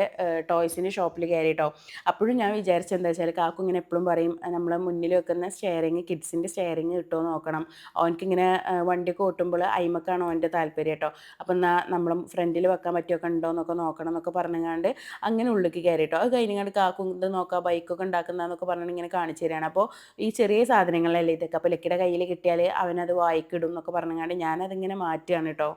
ടോയ്സിന്റെ ഷോപ്പിൽ കയറി കേട്ടോ അപ്പോഴും ഞാൻ വിചാരിച്ചത് എന്താ വെച്ചാൽ കാക്കു ഇങ്ങനെ എപ്പോഴും പറയും നമ്മളെ മുന്നിൽ വെക്കുന്ന സ്റ്റെയറിങ് കിഡ്സിന്റെ സ്റ്റെയറിങ് കിട്ടുമോ നോക്കണം അവനക്കിങ്ങനെ വണ്ടിയൊക്കെ ഓട്ടുമ്പോൾ അയിമക്കാണ് അവന്റെ താല്പര്യം കേട്ടോ. അപ്പം എന്നാൽ നമ്മൾ ഫ്രണ്ടിൽ വെക്കാൻ പറ്റിയൊക്കെ ഉണ്ടോ എന്നൊക്കെ നോക്കണം എന്നൊക്കെ പറഞ്ഞങ്ങാണ്ട് അങ്ങനെ ഉള്ളിലേക്ക് കയറി കേട്ടോ അത് കഴിഞ്ഞങ്ങാണ്ട് കാക്കും ഇത് നോക്കാം ബൈക്കൊക്കെ ഉണ്ടാക്കുന്നതെന്നൊക്കെ പറഞ്ഞിട്ട് ഇങ്ങനെ കാണിച്ചു തരികയാണ് അപ്പോൾ ഈ ചെറിയ സാധനങ്ങളല്ലേ ഇതൊക്കെ? അപ്പോൾ ലക്കിയുടെ കയ്യിൽ കിട്ടിയാൽ അവനത് വായിക്കിടും എന്നൊക്കെ പറഞ്ഞങ്ങാണ്ട് ഞാനതിങ്ങനെ മാറ്റുകയാണ് കേട്ടോ.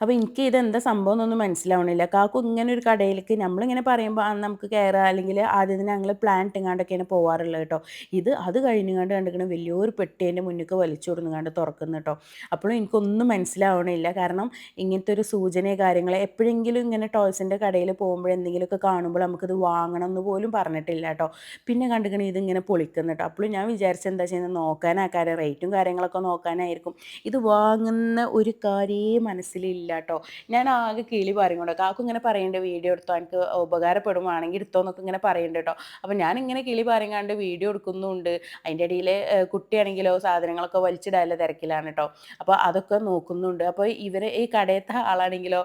അപ്പോൾ എനിക്ക് ഇതെന്താ സംഭവം എന്നൊന്നും മനസ്സിലാവണില്ല. കാക്കു ഇങ്ങനെ ഒരു കടയിലേക്ക് നമ്മളിങ്ങനെ പറയുമ്പോൾ നമുക്ക് കയറുക അല്ലെങ്കിൽ ആദ്യം തന്നെ ഞങ്ങൾ പ്ലാൻ ഇട്ടുങ്ങാണ്ടൊക്കെയാണ് പോവാറുള്ളത് കേട്ടോ ഇത് അത് കഴിഞ്ഞുകൊണ്ട് കണ്ടിരിക്കണം വലിയൊരു പെട്ടി എന്റെ മുന്നിൽ വലിച്ചു കൊടുങ്ങാണ്ട് തുറക്കുന്നു കേട്ടോ അപ്പോഴും എനിക്കൊന്നും മനസ്സിലാവണില്ല. കാരണം ഇങ്ങനത്തെ ഒരു സൂചന കാര്യങ്ങൾ എപ്പോഴെങ്കിലും ഇങ്ങനെ ടോയ്സിന്റെ കടയിൽ പോകുമ്പോൾ എന്തെങ്കിലുമൊക്കെ കാണുമ്പോൾ നമുക്കിത് വാങ്ങണം എന്ന് പോലും പറഞ്ഞിട്ടില്ല കേട്ടോ പിന്നെ കണ്ടിരിക്കണം ഇതിങ്ങനെ പൊളിക്കുന്നു കേട്ടോ അപ്പോഴും ഞാൻ വിചാരിച്ചത് എന്താ ചെയ്യുന്നത്? നോക്കാനാക്കാരെ റേറ്റും കാര്യങ്ങളൊക്കെ നോക്കാനായിരിക്കും. ഇത് വാങ്ങുന്ന ഒരു കാര്യേ മനസ്സിലില്ല. കേട്ടോ ഞാൻ ആകെ കിളി പറയും കേട്ടോ. കാക്കും ഇങ്ങനെ പറയേണ്ട വീഡിയോ എടുത്തോ എനിക്ക് ഉപകാരപ്പെടുവാണെങ്കിൽ എടുത്തോ എന്നൊക്കെ ഇങ്ങനെ പറയുന്നുണ്ട് കേട്ടോ. അപ്പം ഞാനിങ്ങനെ കിളി പറയാണ്ട് വീഡിയോ എടുക്കുന്നുണ്ട്. അതിന്റെ ഇടയിൽ കുട്ടിയാണെങ്കിലോ സാധനങ്ങളൊക്കെ വലിച്ചിടാനുള്ള തിരക്കിലാണ് കേട്ടോ. അപ്പോൾ അതൊക്കെ നോക്കുന്നുണ്ട്. അപ്പോൾ ഇവർ ഈ കടയത്തെ ആളാണെങ്കിലോ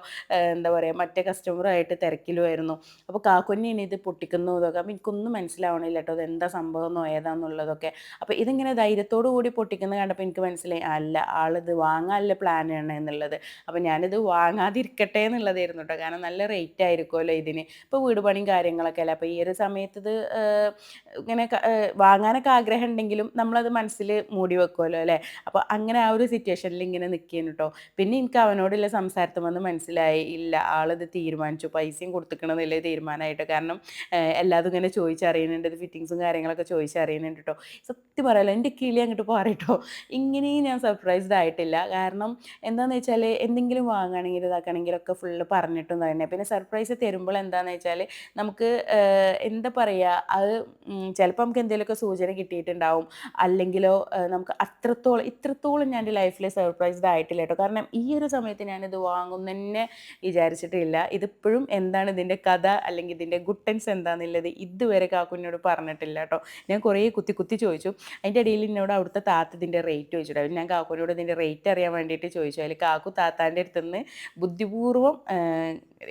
എന്താ പറയുക മറ്റേ കസ്റ്റമറുമായിട്ട് തിരക്കിലുമായിരുന്നു അപ്പോൾ കാക്കുന്നെയാണ് ഇത് പൊട്ടിക്കുന്നു ഇതൊക്കെ. അപ്പം എനിക്കൊന്നും മനസ്സിലാവണില്ല കേട്ടോ ഇത് എന്താ സംഭവം ഏതാന്നുള്ളതൊക്കെ. അപ്പോൾ ഇതിങ്ങനെ ധൈര്യത്തോടു കൂടി പൊട്ടിക്കുന്നത് കണ്ടപ്പോൾ എനിക്ക് മനസ്സിലായി അല്ല ആളിത് വാങ്ങാനുള്ള പ്ലാനാണ് എന്നുള്ളത്. അപ്പോൾ ഞാനിത് വാങ്ങാതിരിക്കട്ടെ എന്നുള്ളതായിരുന്നു കേട്ടോ കാരണം നല്ല റേറ്റ് ആയിരിക്കുമല്ലോ ഇതിന്. ഇപ്പോൾ വീട് പണിയും കാര്യങ്ങളൊക്കെ അല്ലേ? അപ്പോൾ ഈ ഒരു സമയത്ത് ഇത് ഇങ്ങനെ വാങ്ങാനൊക്കെ ആഗ്രഹം ഉണ്ടെങ്കിലും നമ്മളത് മനസ്സിൽ മൂടി വെക്കുമല്ലോ അല്ലേ? അപ്പോൾ അങ്ങനെ ആ ഒരു സിറ്റുവേഷനിൽ ഇങ്ങനെ നിൽക്കുന്നു കേട്ടോ പിന്നെ എനിക്ക് അവനോടുള്ള സംസാരത്തിൽ വന്ന് മനസ്സിലായി ഇല്ല ആളിത് തീരുമാനിച്ചു. പൈസയും കൊടുത്തിക്കണമെന്നില്ല തീരുമാനമായിട്ട്. കാരണം എല്ലാതും ഇങ്ങനെ ചോദിച്ചറിയുന്നുണ്ട്. ഇത് ഫിറ്റിങ്സും കാര്യങ്ങളൊക്കെ ചോദിച്ചറിയുന്നുണ്ട് കേട്ടോ സത്യം പറയാലോ എന്റെ കിളി അങ്ങോട്ട് പറയട്ടോ ഇങ്ങനെയും ഞാൻ സർപ്രൈസ്ഡ് ആയിട്ടില്ല. കാരണം എന്താണെന്ന് വെച്ചാൽ എന്തെങ്കിലും വാങ്ങുകയാണെങ്കിൽ ഇതാക്കണമെങ്കിലും ഒക്കെ ഫുള്ള് പറഞ്ഞിട്ടും തന്നെ. പിന്നെ സർപ്രൈസ് തരുമ്പോൾ എന്താണെന്ന് വെച്ചാൽ നമുക്ക് എന്താ പറയുക അത് ചിലപ്പോൾ നമുക്ക് എന്തെങ്കിലുമൊക്കെ സൂചന കിട്ടിയിട്ടുണ്ടാവും. അല്ലെങ്കിലോ നമുക്ക് അത്രത്തോളം ഇത്രത്തോളം ഞാൻ എന്റെ ലൈഫിൽ സർപ്രൈസ്ഡ് ആയിട്ടില്ല കേട്ടോ. കാരണം ഈ ഒരു സമയത്ത് ഞാനിത് വാങ്ങുന്നതന്നെ വിചാരിച്ചിട്ടില്ല. ഇതിപ്പോഴും എന്താണ് ഇതിന്റെ കഥ അല്ലെങ്കിൽ ഇതിന്റെ ഗുട്ടൻസ് എന്താണെന്നുള്ളത് ഇതുവരെ കാക്കുനോട് പറഞ്ഞിട്ടില്ല കേട്ടോ. ഞാൻ കുറേ കുത്തി കുത്തി ചോദിച്ചു. അതിന്റെ ഇടയിൽ എന്നോട് അവിടുത്തെ താത്ത ഇതിന്റെ റേറ്റ് ചോദിച്ചിട്ടുണ്ടായിരുന്നു. ഞാൻ കാക്കുനോട് ഇതിന്റെ റേറ്റ് അറിയാൻ വേണ്ടിയിട്ട് ചോദിച്ചു. അതിൽ കാക്കു താത്താന്റെ അടുത്തുനിന്ന് ബുദ്ധിപൂർവം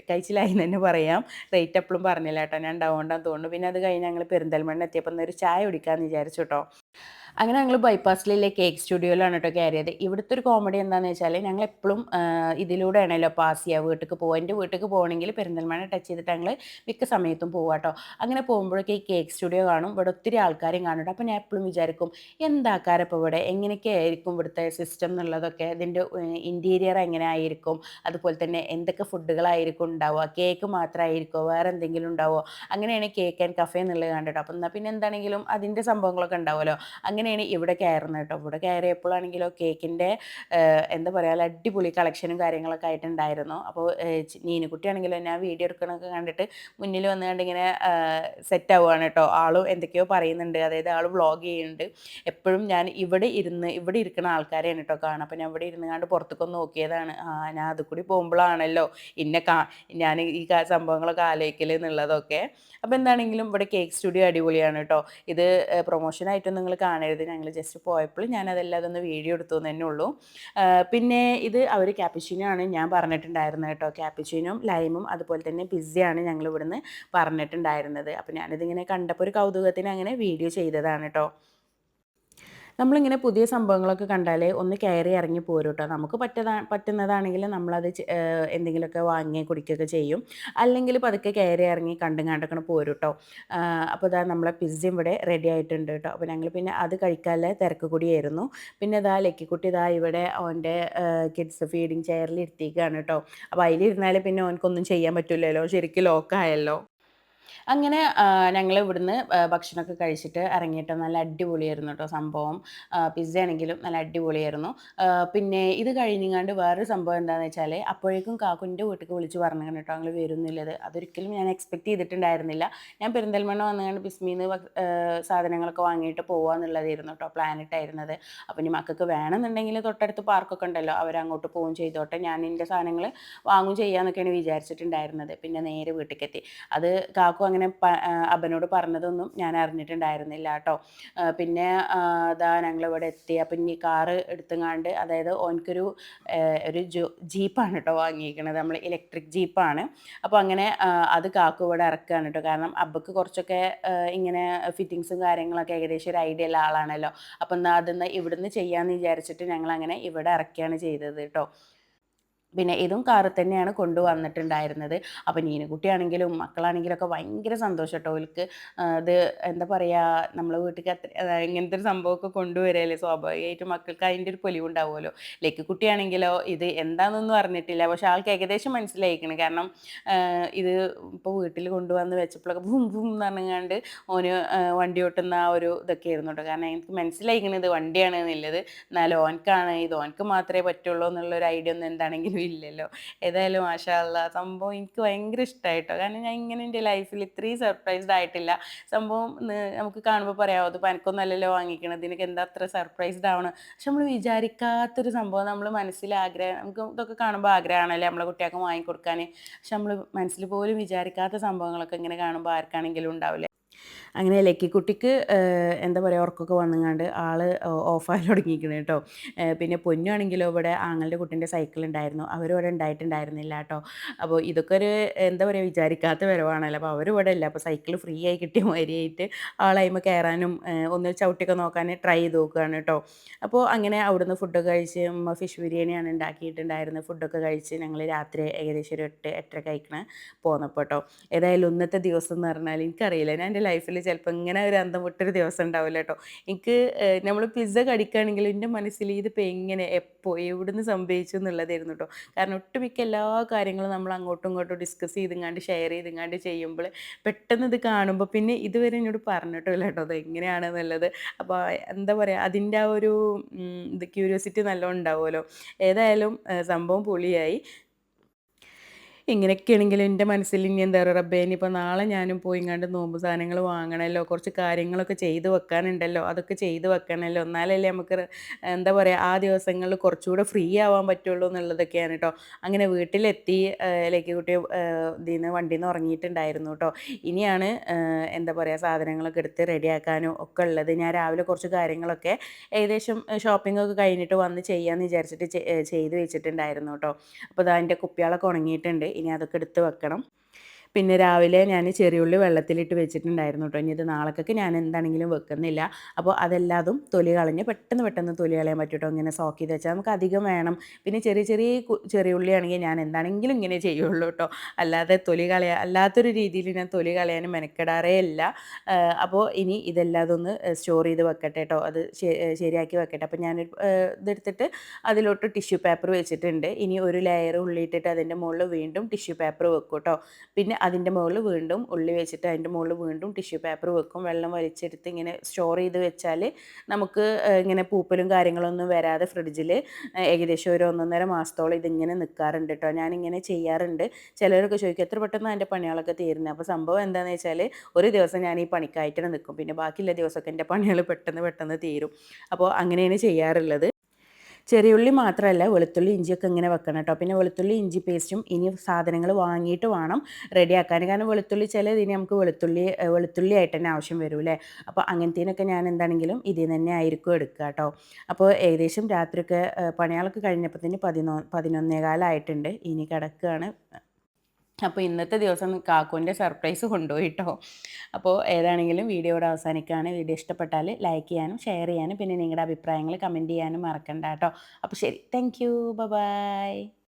കഴിച്ചിലായി തന്നെ പറയാം. റേറ്റ് എപ്പോഴും പറഞ്ഞില്ല കേട്ടോ. ഞാൻ ഡൗണ്ടാന്ന് തോന്നുന്നു. പിന്നെ അത് കഴിഞ്ഞ് ഞങ്ങൾ പെരിന്തൽമണ്ണ എത്തിയപ്പോൾ ഒരു ചായ കുടിക്കാമെന്ന് വിചാരിച്ചു കേട്ടോ. അങ്ങനെ ഞങ്ങൾ ബൈപ്പാസിലെ കേക്ക് സ്റ്റുഡിയോയിലാണ് കേട്ടോ കയറിയത്. ഇവിടുത്തെ ഒരു കോമഡി എന്താണെന്ന് വെച്ചാൽ ഞങ്ങൾ എപ്പോഴും ഇതിലൂടെ ഇതിലൂടെയാണല്ലോ പാസ് ചെയ്യുക വീട്ടിലേക്ക് പോകുക എന്റെ വീട്ടിലേക്ക് പോകണമെങ്കിൽ പെരിന്തൽമണ്ണ ടച്ച് ചെയ്തിട്ട് ഞങ്ങൾ മിക്ക സമയത്തും പോവുക കേട്ടോ. അങ്ങനെ പോകുമ്പോഴൊക്കെ ഈ കേക്ക് സ്റ്റുഡിയോ കാണും. ഇവിടെ ഒത്തിരി ആൾക്കാരും കാണും അപ്പോൾ ഞാൻ എപ്പോഴും വിചാരിക്കും എന്താക്കാരപ്പോൾ ഇവിടെ? എങ്ങനെയൊക്കെ ആയിരിക്കും ഇവിടുത്തെ സിസ്റ്റം എന്നുള്ളതൊക്കെ? ഇതിന്റെ ഇന്റീരിയർ എങ്ങനെ ആയിരിക്കും അതുപോലെ തന്നെ എന്തൊക്കെ ഫുഡുകളായിരിക്കും ഉണ്ടാവുക? കേക്ക് മാത്രമായിരിക്കുമോ വേറെ എന്തെങ്കിലും ഉണ്ടാവുമോ? അങ്ങനെയാണ് കേക്ക് ആൻഡ് കഫേ എന്നുള്ളത് കണ്ടിട്ടോ. അപ്പം എന്നാൽ പിന്നെ എന്താണെങ്കിലും അതിന്റെ സംഭവങ്ങളൊക്കെ ഉണ്ടാവുമല്ലോ? അങ്ങനെയാണ് ഇവിടെ കയറുന്നത് കേട്ടോ. ഇവിടെ കയറിയപ്പോഴാണെങ്കിലോ കേക്കിന്റെ എന്താ പറയുക അടിപൊളി കളക്ഷനും കാര്യങ്ങളൊക്കെ ആയിട്ടുണ്ടായിരുന്നു. അപ്പോൾ നീനുകുട്ടിയാണെങ്കിലോ ഞാൻ വീഡിയോ എടുക്കണമൊക്കെ കണ്ടിട്ട് മുന്നിൽ വന്ന് കണ്ടിങ്ങനെ സെറ്റ് ആവുകയാണ് കേട്ടോ. ആളും എന്തൊക്കെയോ പറയുന്നുണ്ട്. അതായത് ആൾ വ്ളോഗ് ചെയ്യുന്നുണ്ട്. എപ്പോഴും ഞാൻ ഇവിടെ ഇരുന്ന് ഇവിടെ ഇരിക്കുന്ന ആൾക്കാരെയാണ് കേട്ടോ കാണാം അപ്പോൾ ഞാൻ ഇവിടെ ഇരുന്ന് കണ്ട് പുറത്തേക്കൊന്ന് നോക്കിയതാണ്. ആ ഞാൻ അത് കൂടി പോകുമ്പോഴാണല്ലോ ഇന്ന കാ ഞാൻ ഈ സംഭവങ്ങളൊക്കെ ആലോചിക്കൽ എന്നുള്ളതൊക്കെ. അപ്പോൾ എന്താണെങ്കിലും ഇവിടെ കേക്ക് സ്റ്റുഡിയോ അടിപൊളിയാണ് കേട്ടോ. ഇത് പ്രൊമോഷനായിട്ടൊന്നും നിങ്ങൾ കാണരുത്. ഞങ്ങൾ ജസ്റ്റ് പോയപ്പോൾ ഞാൻ അതെല്ലാം അതൊന്ന് വീഡിയോ എടുത്തു തന്നെ ഉള്ളൂ. പിന്നെ ഇത് അവർ ക്യാപ്പിച്ചിനാണ് ഞാൻ പറഞ്ഞിട്ടുണ്ടായിരുന്നത് കേട്ടോ. ക്യാപ്പിച്ചിനും ലൈമും അതുപോലെ തന്നെ പിസ്സയാണ് ഞങ്ങൾ ഇവിടുന്ന് പറഞ്ഞിട്ടുണ്ടായിരുന്നത്. അപ്പോൾ ഞാനിതിങ്ങനെ കണ്ടപ്പോൾ ഒരു കൗതുകത്തിന് അങ്ങനെ വീഡിയോ ചെയ്തതാണ് കേട്ടോ. നമ്മളിങ്ങനെ പുതിയ സംഭവങ്ങളൊക്കെ കണ്ടാലേ ഒന്ന് കയറി ഇറങ്ങി പോരും കേട്ടോ നമുക്ക് പറ്റതാ പറ്റുന്നതാണെങ്കിൽ നമ്മളത് എന്തെങ്കിലുമൊക്കെ വാങ്ങി കുടിക്കുകയൊക്കെ ചെയ്യും. അല്ലെങ്കിൽ പതുക്കെ കയറി ഇറങ്ങി കണ്ടും കണ്ടൊക്കെ പോരും കേട്ടോ അപ്പോൾ ഇതാ നമ്മളെ പിസ്സ ഇവിടെ റെഡി ആയിട്ടുണ്ട് കേട്ടോ. അപ്പോൾ ഞങ്ങൾ പിന്നെ അത് കഴിക്കാനുള്ള തിരക്ക് കൂടിയായിരുന്നു. പിന്നെ ഇതാ ലക്കിക്കുട്ടി ഇതാ ഇവിടെ അവന്റെ കിഡ്സ് ഫീഡിങ് ചെയറിൽ ഇരുത്തിക്കുകയാണ് കേട്ടോ. അപ്പോൾ അതിലിരുന്നാൽ പിന്നെ അവനക്കൊന്നും ചെയ്യാൻ പറ്റില്ലല്ലോ ശരിക്കും ലോക്കായല്ലോ അങ്ങനെ ഞങ്ങൾ ഇവിടുന്ന് ഭക്ഷണമൊക്കെ കഴിച്ചിട്ട് ഇറങ്ങിയിട്ട് നല്ല അടിപൊളിയായിരുന്നു കേട്ടോ സംഭവം. പിസ്സ ആണെങ്കിലും നല്ല അടിപൊളിയായിരുന്നു. പിന്നെ ഇത് കഴിഞ്ഞങ്ങാണ്ട് വേറൊരു സംഭവം എന്താണെന്ന് വെച്ചാൽ അപ്പോഴേക്കും കാക്കുന്റെ വീട്ടിലേക്ക് വിളിച്ച് പറഞ്ഞു കേട്ടോ ഞങ്ങൾ വരുന്നില്ലത് അതൊരിക്കലും ഞാൻ എക്സ്പെക്ട് ചെയ്തിട്ടുണ്ടായിരുന്നില്ല. ഞാൻ പെരിന്തൽമണ്ണ വന്നുകൊണ്ട് ബിസ്മീന്ന് സാധനങ്ങളൊക്കെ വാങ്ങിയിട്ട് പോവാന്നുള്ളതായിരുന്നു കേട്ടോ പ്ലാനിട്ടായിരുന്നത് അപ്പം ഇനി മക്കൾക്ക് വേണമെന്നുണ്ടെങ്കിൽ തൊട്ടടുത്ത് പാർക്കൊക്കെ ഉണ്ടല്ലോ അവരങ്ങോട്ട് പോവും ചെയ്തോട്ടെ. ഞാൻ എന്റെ സാധനങ്ങൾ വാങ്ങും ചെയ്യാമെന്നൊക്കെയാണ് വിചാരിച്ചിട്ടുണ്ടായിരുന്നത്. പിന്നെ നേരെ വീട്ടിലേക്ക് എത്തി അത് കാക്കു അങ്ങനെ അബനോട് പറഞ്ഞതൊന്നും ഞാൻ അറിഞ്ഞിട്ടുണ്ടായിരുന്നില്ല കേട്ടോ. പിന്നെ അതാ ഞങ്ങളിവിടെ എത്തി. അപ്പം ഇനി കാറ് എടുത്തുങ്ങാണ്ട് അതായത് ഓനക്കൊരു ഒരു ജോ ജീപ്പാണ് കേട്ടോ വാങ്ങിയിരിക്കുന്നത് നമ്മൾ ഇലക്ട്രിക് ജീപ്പാണ്. അപ്പോൾ അങ്ങനെ അത് കാക്കു ഇവിടെ ഇറക്കുകയാണ് കേട്ടോ. കാരണം അബ്ബക്ക് കുറച്ചൊക്കെ ഇങ്ങനെ ഫിറ്റിങ്സും കാര്യങ്ങളൊക്കെ ഏകദേശം ഒരു ഐഡിയ ഉള്ള ആളാണല്ലോ. അപ്പം എന്നാൽ അതൊന്ന് ഇവിടുന്ന് ചെയ്യാമെന്ന് വിചാരിച്ചിട്ട് ഞങ്ങൾ അങ്ങനെ ഇവിടെ ഇറക്കുകയാണ് ചെയ്തത് കേട്ടോ. പിന്നെ ഇതും കാറിൽ തന്നെയാണ് കൊണ്ടുവന്നിട്ടുണ്ടായിരുന്നത്. അപ്പോൾ നീനുകുട്ടിയാണെങ്കിലും മക്കളാണെങ്കിലും ഒക്കെ ഭയങ്കര സന്തോഷം കേട്ടോ ഇത് എന്താ പറയുക നമ്മളെ വീട്ടിൽ അത്ര ഇങ്ങനത്തെ ഒരു സംഭവമൊക്കെ കൊണ്ടുവരല്ലേ സ്വാഭാവികമായിട്ടും മക്കൾക്ക് അതിന്റെ ഒരു പൊലിവുണ്ടാവുമല്ലോ. ലക്ക് കുട്ടിയാണെങ്കിലോ ഇത് എന്താണെന്നൊന്നും അറിഞ്ഞിട്ടില്ല. പക്ഷെ ആൾക്ക് ഏകദേശം മനസ്സിലായിക്കണം. കാരണം ഇത് ഇപ്പോൾ വീട്ടിൽ കൊണ്ടുവന്ന് വെച്ചപ്പോഴൊക്കെ ഭൂം ഭൂം എന്ന് പറഞ്ഞാണ്ട് ഓന് വണ്ടി ഓട്ടുന്ന ആ ഒരു ഇതൊക്കെ ആയിരുന്നു കേട്ടോ കാരണം എനിക്ക് മനസ്സിലായിക്കണത് വണ്ടിയാണ് എന്നുള്ളത്. എന്നാലും ഓനക്കാണ് ഇത് ഓനക്ക് മാത്രമേ പറ്റുള്ളൂ എന്നുള്ളൊരു ഐഡിയ ഒന്നും എന്താണെങ്കിലും ഇല്ലല്ലോ. ഏതായാലും മാഷാല്ല സംഭവം എനിക്ക് ഭയങ്കര ഇഷ്ടമായിട്ടോ കാരണം ഞാൻ ഇങ്ങനെ എന്റെ ലൈഫിൽ ഇത്രയും സർപ്രൈസ്ഡ് ആയിട്ടില്ല. സംഭവം നമുക്ക് കാണുമ്പോൾ പറയാമോ അത് പനക്കൊന്നല്ലല്ലോ വാങ്ങിക്കണത് ഇതിനൊക്കെ എന്താ അത്ര സർപ്രൈസ്ഡ് ആവണം പക്ഷെ നമ്മൾ വിചാരിക്കാത്തൊരു സംഭവം നമ്മൾ മനസ്സിൽ ആഗ്രഹം നമുക്ക് ഇതൊക്കെ കാണുമ്പോൾ ആഗ്രഹമാണല്ലേ നമ്മളെ കുട്ടികൾക്ക് വാങ്ങിക്കൊടുക്കാൻ പക്ഷെ നമ്മൾ മനസ്സിൽ പോലും വിചാരിക്കാത്ത സംഭവങ്ങളൊക്കെ ഇങ്ങനെ കാണുമ്പോൾ ആർക്കാണെങ്കിലും ഉണ്ടാവില്ലേ? അങ്ങനെ ലക്കിക്കുട്ടിക്ക് കുട്ടിക്ക് എന്താ പറയുക ഉറക്കമൊക്കെ വന്നങ്ങാണ്ട് ആൾ ഓഫായി തുടങ്ങിയിരിക്കണം കേട്ടോ. പിന്നെ പൊന്നുവാണെങ്കിലും ഇവിടെ ആങ്ങളുടെ കുട്ടീന്റെ സൈക്കിൾ ഉണ്ടായിരുന്നു. അവരിവിടെ ഉണ്ടായിട്ടുണ്ടായിരുന്നില്ല കേട്ടോ. അപ്പോൾ ഇതൊക്കെ ഒരു എന്താ പറയുക വിചാരിക്കാത്ത വരവാണല്ലോ. അപ്പോൾ അവരിവിടെ ഇല്ല. അപ്പോൾ സൈക്കിൾ ഫ്രീ ആയി കിട്ടിയ മാതിരിയായിട്ട് ആളായ്മ കയറാനും ഒന്ന് ചവിട്ടിയൊക്കെ നോക്കാൻ ട്രൈ ചെയ്ത് നോക്കുകയാണ് കേട്ടോ. അപ്പോൾ അങ്ങനെ അവിടുന്ന് ഫുഡൊക്കെ കഴിച്ച് ഫിഷ് ബിരിയാണിയാണ് ഉണ്ടാക്കിയിട്ടുണ്ടായിരുന്നത്. ഫുഡൊക്കെ കഴിച്ച് ഞങ്ങൾ രാത്രി ഏകദേശം ഒരു എട്ട് എട്ടര കഴിക്കണ പോന്നപ്പോൾ കേട്ടോ. ഏതായാലും ഇന്നത്തെ ദിവസം എന്ന് പറഞ്ഞാൽ എനിക്കറിയില്ല. ഞാൻ എന്റെ ലൈഫിൽ ചിലപ്പോൾ ഇങ്ങനെ ഒരു അന്തം വിട്ടൊരു ദിവസം ഉണ്ടാവില്ല കേട്ടോ എനിക്ക് നമ്മൾ പിസ്സ കടിക്കുകയാണെങ്കിൽ എന്റെ മനസ്സിൽ ഇതിപ്പോൾ എങ്ങനെ എപ്പോൾ എവിടുന്ന് സംഭവിച്ചു എന്നുള്ളതായിരുന്നു കേട്ടോ കാരണം ഒട്ടുമിക്ക എല്ലാ കാര്യങ്ങളും നമ്മൾ അങ്ങോട്ടും ഇങ്ങോട്ടും ഡിസ്കസ് ചെയ്തിങ്ങാണ്ട് ഷെയർ ചെയ്തിങ്ങാണ്ട് ചെയ്യുമ്പോൾ പെട്ടെന്ന് ഇത് കാണുമ്പോൾ പിന്നെ ഇതുവരെ എന്നോട് പറഞ്ഞിട്ടില്ല കേട്ടോ അത് എങ്ങനെയാണെന്നുള്ളത് അപ്പോൾ എന്താ പറയുക അതിന്റെ ആ ഒരു ഇത് ക്യൂരിയോസിറ്റി നല്ലോണം ഉണ്ടാവുമല്ലോ. ഏതായാലും സംഭവം പൊളിയായി. ഇങ്ങനെയൊക്കെയാണെങ്കിലും എന്റെ മനസ്സിൽ ഇനി എന്താ പറയുക റബ്ബേ ഇനിയിപ്പോൾ നാളെ ഞാനും പോയി കണ്ട് നോമ്പ് സാധനങ്ങൾ വാങ്ങണമല്ലോ കുറച്ച് കാര്യങ്ങളൊക്കെ ചെയ്ത് വെക്കാനുണ്ടല്ലോ അതൊക്കെ ചെയ്ത് വെക്കണമല്ലോ. എന്നാലല്ലേ നമുക്ക് എന്താ പറയുക ആ ദിവസങ്ങളിൽ കുറച്ചുകൂടെ ഫ്രീ ആവാൻ പറ്റുള്ളൂ എന്നുള്ളതൊക്കെയാണ് കേട്ടോ. അങ്ങനെ വീട്ടിലെത്തി ലേക്ക് കുട്ടി ഇതിൽ നിന്ന് വണ്ടിയിൽ നിന്ന് ഉറങ്ങിയിട്ടുണ്ടായിരുന്നു കേട്ടോ. ഇനിയാണ് എന്താ പറയുക സാധനങ്ങളൊക്കെ എടുത്ത് റെഡിയാക്കാനും ഒക്കെ ഉള്ളത്. ഞാൻ രാവിലെ കുറച്ച് കാര്യങ്ങളൊക്കെ ഏകദേശം ഷോപ്പിംഗ് ഒക്കെ കഴിഞ്ഞിട്ട് വന്ന് ചെയ്യാമെന്ന് വിചാരിച്ചിട്ട് ചെയ്ത് വെച്ചിട്ടുണ്ടായിരുന്നു കേട്ടോ. അപ്പോൾ അതിന്റെ കുപ്പികളൊക്കെ ഉണങ്ങിയിട്ടുണ്ട്. ഇനി അതൊക്കെ എടുത്ത് വെക്കണം. പിന്നെ രാവിലെ ഞാൻ ചെറിയുള്ളി വെള്ളത്തിലിട്ട് വെച്ചിട്ടുണ്ടായിരുന്നു കേട്ടോ ഇനി ഇത് നാളേക്കൊക്കെ ഞാൻ എന്താണെങ്കിലും വെക്കുന്നില്ല. അപ്പോൾ അതെല്ലാതും തൊലി കളഞ്ഞ് പെട്ടെന്ന് പെട്ടെന്ന് തൊലി കളയാൻ പറ്റും ഇങ്ങനെ സോക്ക് ചെയ്ത് വെച്ചാൽ നമുക്ക് അധികം വേണം. പിന്നെ ചെറിയ ചെറിയ ചെറിയ ചെറിയുള്ളി ആണെങ്കിൽ ഞാൻ എന്താണെങ്കിലും ഇങ്ങനെ ചെയ്യുള്ളൂ കേട്ടോ അല്ലാതെ തൊലി കളയാ അല്ലാത്തൊരു രീതിയിൽ ഞാൻ തൊലി കളയാൻ മെനക്കെടാറേ ഇല്ല. അപ്പോൾ ഇനി ഇതെല്ലാതൊന്ന് സ്റ്റോർ ചെയ്ത് വെക്കട്ടെ കേട്ടോ അത് ശരിയാക്കി വെക്കട്ടെ. അപ്പോൾ ഞാൻ ഇതെടുത്തിട്ട് അതിലോട്ട് ടിഷ്യൂ പേപ്പർ വെച്ചിട്ടുണ്ട്. ഇനി ഒരു ലെയർ ഉള്ളിയിട്ടിട്ട് അതിന്റെ മുകളിൽ വീണ്ടും ടിഷ്യൂ പേപ്പർ വെക്കും കേട്ടോ പിന്നെ അതിന്റെ മുകളിൽ വീണ്ടും ഉള്ളി വെച്ചിട്ട് അതിന്റെ മുകളിൽ വീണ്ടും ടിഷ്യൂ പേപ്പർ വെക്കും. വെള്ളം വലിച്ചെടുത്ത് ഇങ്ങനെ സ്റ്റോർ ചെയ്ത് വെച്ചാൽ നമുക്ക് ഇങ്ങനെ പൂപ്പലും കാര്യങ്ങളൊന്നും വരാതെ ഫ്രിഡ്ജിൽ ഏകദേശം ഒരു ഒന്നൊന്നര മാസത്തോളം ഇതിങ്ങനെ നിൽക്കാറുണ്ട് കേട്ടോ. ഞാനിങ്ങനെ ചെയ്യാറുണ്ട്. ചിലരൊക്കെ ചോദിക്കും എത്ര പെട്ടെന്ന് എന്റെ പണികളൊക്കെ തീരുന്നത് അപ്പോൾ സംഭവം എന്താണെന്ന് വെച്ചാൽ ഒരു ദിവസം ഞാൻ ഈ പണിക്കായിട്ട് നിൽക്കും. പിന്നെ ബാക്കിയുള്ള ദിവസമൊക്കെ എന്റെ പണികൾ പെട്ടെന്ന് പെട്ടെന്ന് തീരും. അപ്പോൾ അങ്ങനെയാണ് ചെയ്യാറുള്ളത്. ചെറിയുള്ളി മാത്രമല്ല വെളുത്തുള്ളി ഇഞ്ചിയൊക്കെ ഇങ്ങനെ വെക്കണം കേട്ടോ. പിന്നെ വെളുത്തുള്ളി ഇഞ്ചി പേസ്റ്റും ഇനി സാധനങ്ങൾ വാങ്ങിയിട്ട് വേണം റെഡിയാക്കാൻ. കാരണം വെളുത്തുള്ളി ചില ഇതിന് നമുക്ക് വെളുത്തുള്ളി വെളുത്തുള്ളി ആയിട്ട് തന്നെ ആവശ്യം വരും അല്ലേ? അപ്പോൾ അങ്ങനത്തേനൊക്കെ ഞാൻ എന്താണെങ്കിലും ഇതിൽ തന്നെ ആയിരിക്കും എടുക്കുക കേട്ടോ. അപ്പോൾ ഏകദേശം രാത്രിയൊക്കെ പണിയാളൊക്കെ കഴിഞ്ഞപ്പോൾ തന്നെ പതിനൊ പതിനൊന്നേകാലായിട്ടുണ്ട്. ഇനി കിടക്കുകയാണ്. അപ്പോൾ ഇന്നത്തെ ദിവസം കാക്കുവിന്റെ സർപ്രൈസ് കൊണ്ടുപോയി കേട്ടോ അപ്പോൾ ഏതാണെങ്കിലും വീഡിയോയുടെ അവസാനിക്കുകയാണ്. വീഡിയോ ഇഷ്ടപ്പെട്ടാൽ ലൈക്ക് ചെയ്യാനും ഷെയർ ചെയ്യാനും പിന്നെ നിങ്ങളുടെ അഭിപ്രായങ്ങൾ കമന്റ് ചെയ്യാനും മറക്കണ്ട കേട്ടോ. അപ്പോൾ ശരി താങ്ക് യു ബൈ